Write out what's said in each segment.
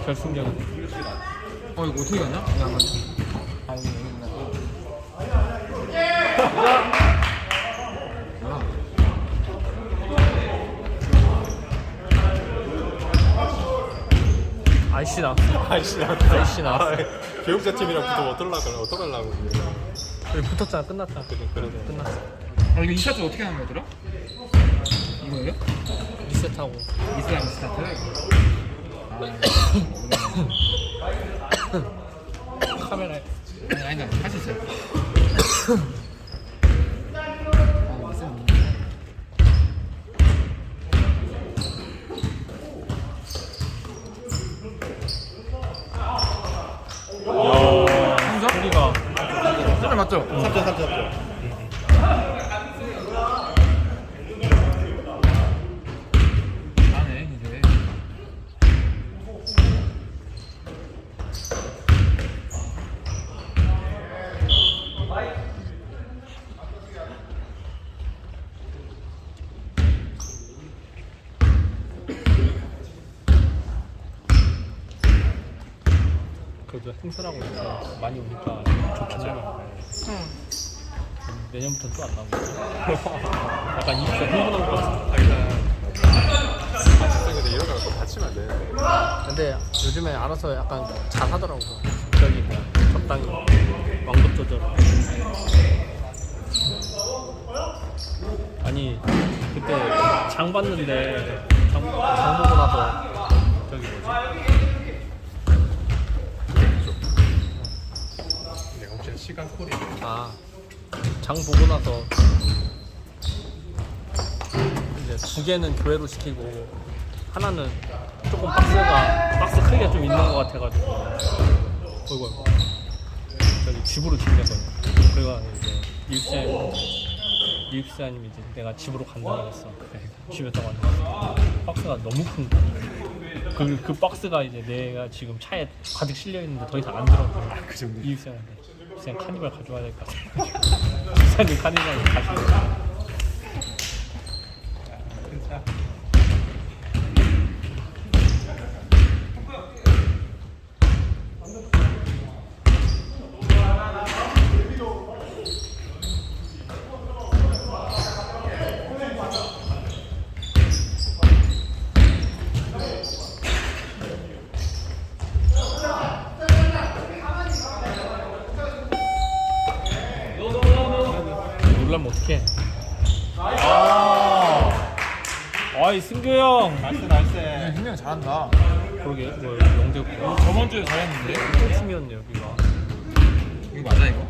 그 결승전. 어 이거 어떻게 가냐? 한번 아 여기 여기구나. 아이씨 나. 아이씨 나 아이씨 나. 교육자 팀이랑 붙으면 어떨라고 어떡하려고 여기 붙었잖아 끝났다. 그래 그래도 끝났어. 아 이거 이사주 어떻게 하는 거더라? 이거예요? 리셋하고. 이슬람 스타트 아 카메라에. 아니 아니다 할수 있어요 아 맞죠? 3점 3점 3점 안해 이제 그래도 행사라고 이렇게 많이 오니까 좋긴 해요. 내년부터는 또안 나오고. 약간 입사 흥분한 것 같아. 아 근데 이런 거랑 또 다치면 안 되는데 근데 요즘에 알아서 약간 잘 하더라고. 저기 뭐 적당히 왕급 조절. 아니 그때 장 봤는데 장, 장 보고 나서 저기 뭐지? 내가 혹 시 시간 콜이 아, 장 보고 나서 이제 두 개는 교회로 시키고 하나는 조금 박스가 박스 크기가 좀 있는 것 같아가지고 어이구 어이구. 저기 집으로 준비했거든. 그래가 이제 이육사님 이육사님 이제 내가 집으로 간다고 했어. 집에서 왔는데 박스가 너무 큰 거야. 그, 그 박스가 이제 내가 지금 차에 가득 실려 있는데 더 이상 안 들어가. 그 정도 이육사한테 그냥 카니발 가져와야 될 것 같아. 기사님 카니발 가지고. 놀라면 어떡해. 아, 아이 승규 형. 나이스 나이스 분명 잘한다 그러게 뭐 영재고 저번 주에 잘했는데 팀이었네 여기가. 이거 맞아 이거?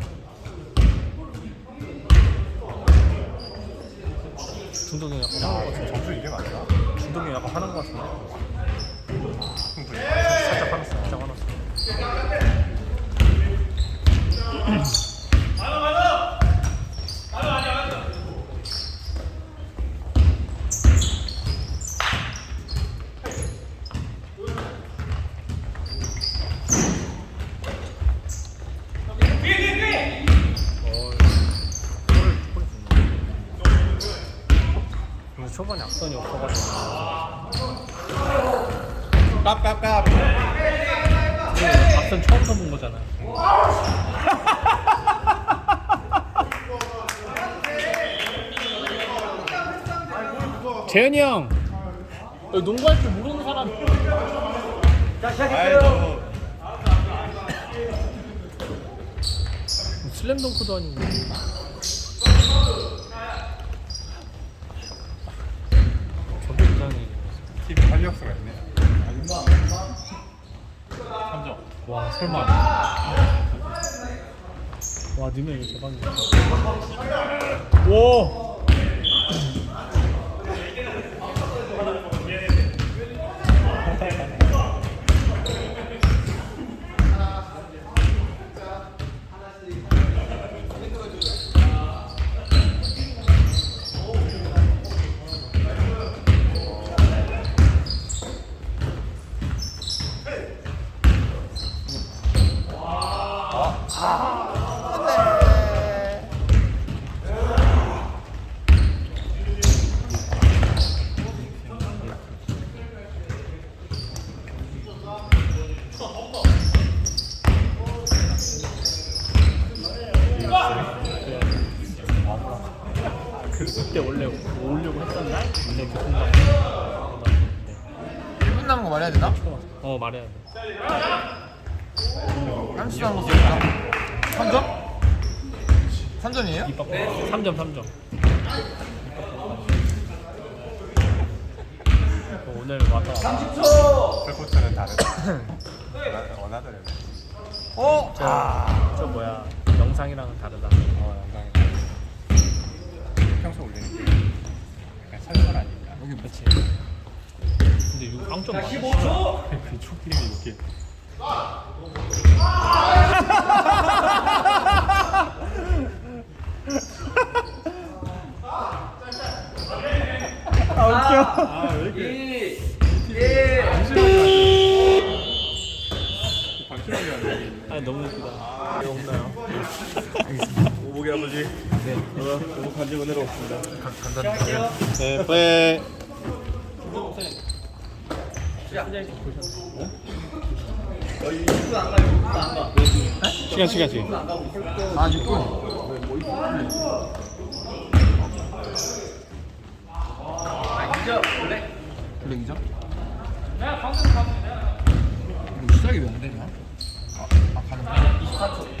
준동이 약간 화난 것 같은데. 점수 이게 맞나? 준동이 약간 화난 것 같은데. 살짝 화났어. 살짝 화났어. 근데 초반에 악선이 없어가지고 깝깝깝. 악선 처음 써본 거잖아. 재현이 형, 여기 농구할 줄 모르는 사람. 아이고. 슬램덩크도 아니고. 저도 굉장히 TV 활력소가 있네 3점 와 설마. 와 넣으면 이거 대박이야. 와. 했었나? 근데 교통사고 1분 남은 거 말해야 되나? 어 말해야 돼 30초 남은 거 되나? 3점? 3점이에요? 입 밖으로 3점 3점 오늘 와서 풀코트는 다르다. 원하더래. 어? 저, 저 뭐야 영상이랑은 다르다 어, 영상에. 평소 올리는 게 약간 살벌하니까. 여기 그렇지 근데 이거 빵점 많아 그 초기름이 이렇게. 방심하게 하네. 아 너무 웃기다 아 없나요? 오복이 아버지. 네. 오복 간지 은혜로 없습니다. 간단히 네, 뿌에. 시간 시간 시간. 아 6분 원래 2점? 이거 시작이 왜 안 되냐? 아, 아 가는 거야? 24초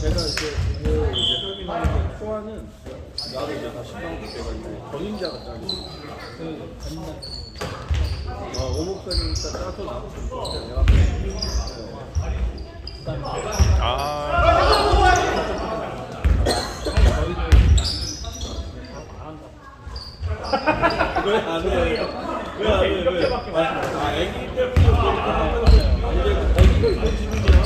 제가 이제 그 이제 설명하는 소화는 나도 이제 다 신경 붙여가지고 전인자 같다니 그 어, 오목살이니까 짜서 나왔으니까 내가 아. 왜안 해? 왜안 해? 왜? 아, 애기 때부터 그러니까 이제 애기가 있는 집이냐?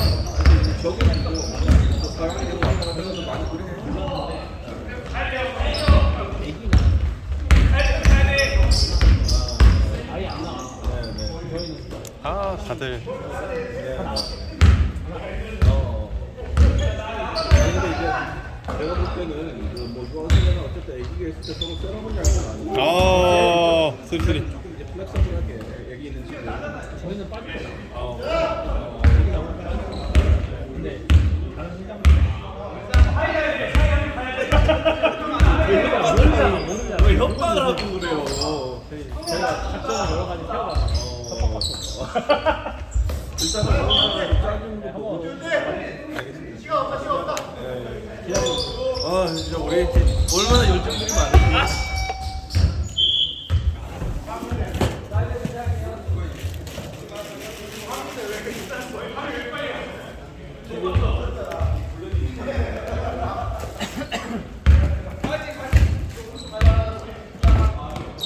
저기 뭐 사람이 계속 왔다 갔다 해서 많이 그래. 아 다들 내가 볼 때는 그뭐 중학생이나 어쨌든 애기가 있을 때 서로 세라머니 할건 아니고 조금 이제 플렉서블하게 애기 있는 집은 저희는 빠질 어. 근데 다른 시장 왜 협박을 하고 그래요? 제가 작전을 여러 가지 세워봤어요 일단은 그런 사람이 짜증 거 보고 아 진짜 우리 얼마나 열정들이 많은지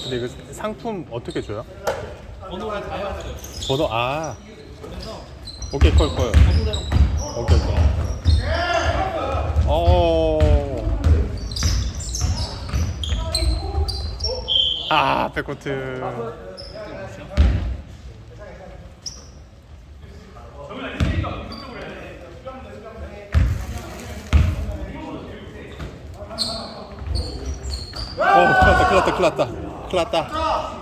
근데 이거 상품 어떻게 줘요? 번호를 다 해왔어요 번호 아 오케이 콜 콜. 오케이 오케이. 어. 아 백코트. 어, 큰일 났다, 큰일 났다, 큰일 났다.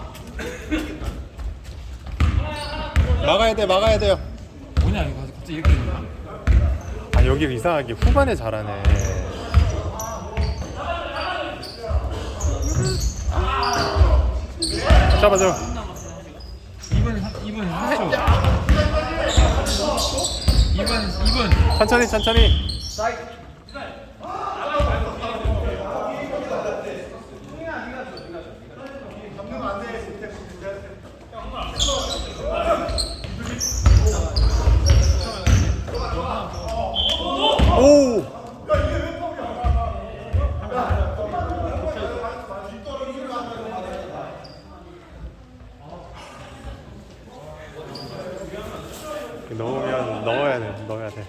막아야 돼, 막아야 돼요. 뭐냐 이거 갑자기 이렇게 되냐? 아 여기 이상하게 후반에 잘하네. 잡아줘 2분 2분 3초 2분 2분 천천히 천천히 오 넣으면 넣어야 돼 넣어야 돼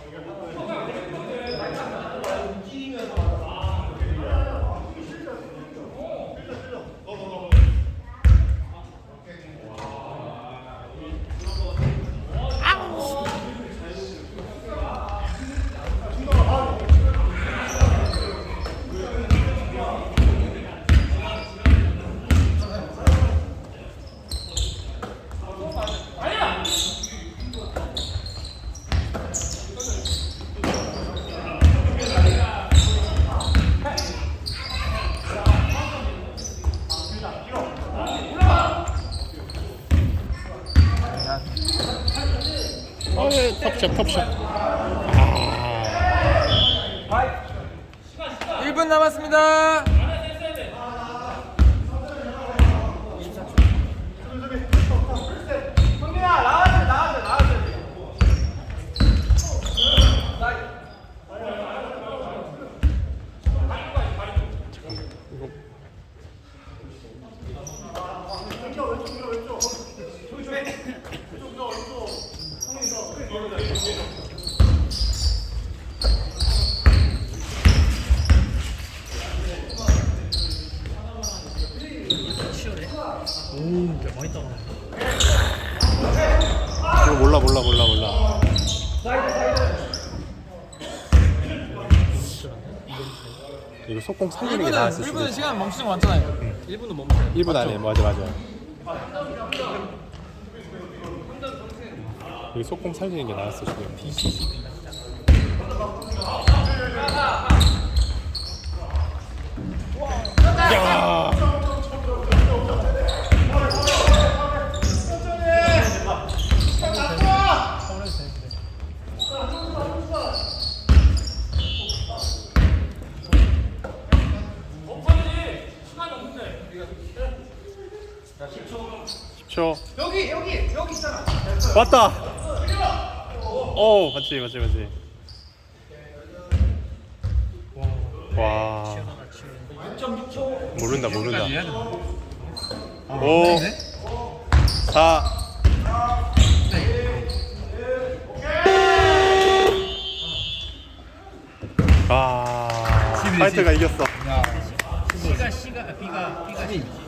어, 예, 톱샷 톱샷. 아. 1분 남았습니다 이거 몰라 몰라 몰라 몰라. 이거 속공 살리는 게 1분은 나았을 수도 1분은 있어. 시간 멈추는 거 맞잖아요. 1분은 멈춰요. 1분 안에 맞아 맞아. 이거 속공 살리는 게 나았을 수도 있어 야 초 여기 여기 여기 있잖아 왔다. 오, 맞지, 맞지, 맞지. 와. 모른다, 모른다. 오, 사. 아, 파이트가 이겼어. 시가 시가 B가 B가